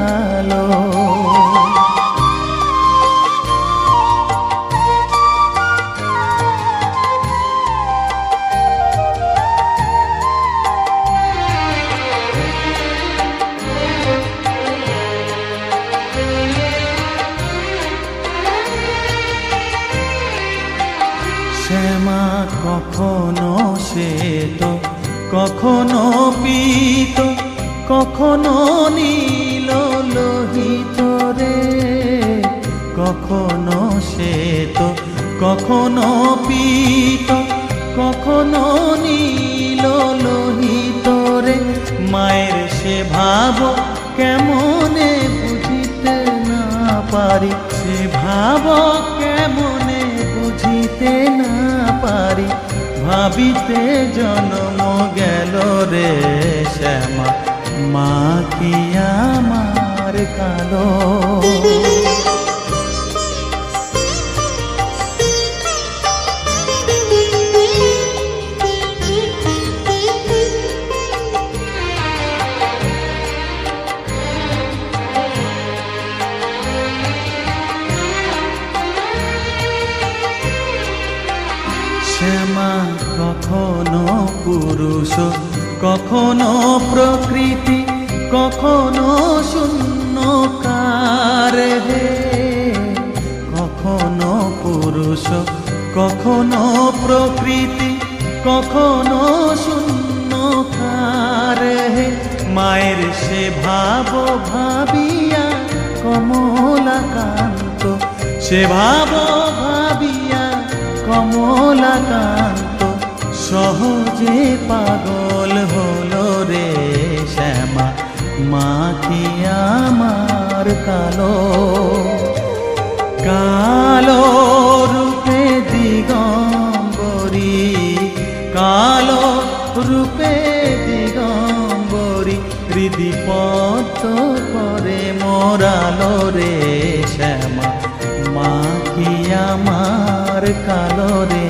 কালো শ্যামা কখনো শ্বেত কখনো পীত কখনো নীল। লোহিত রে, কখনো শ্বেত, কখনো পীত, কখনো নীল লোহিত মায়ের সে ভাব কেমনে বুঝিতে না পারি? সে ভাব কেমনে বুঝিতে না পারি? ভাবিতে জন্ম গেল রে শ্যামা, মা কি কালো। শ্যামা কখনো পুরুষ কখনো প্রকৃতি কখনো শূন্য কার হে। কখনো পুরুষ, কখনো প্রকৃতি, কখনো শূন্য কার হে। মায়ের সে ভাব ভাবিয়া কমলাকান্ত, সে ভাব ভাবিয়া কমলাকান্ত, সহজে পাগল হলো রে শ্যামা মা কি আমার কালো কালো রূপে দিগম্বরী, কালো রূপে দিগম্বরী হৃদিপত করে মরালো রে শ্যামা, মাখিয়া মার কালো রে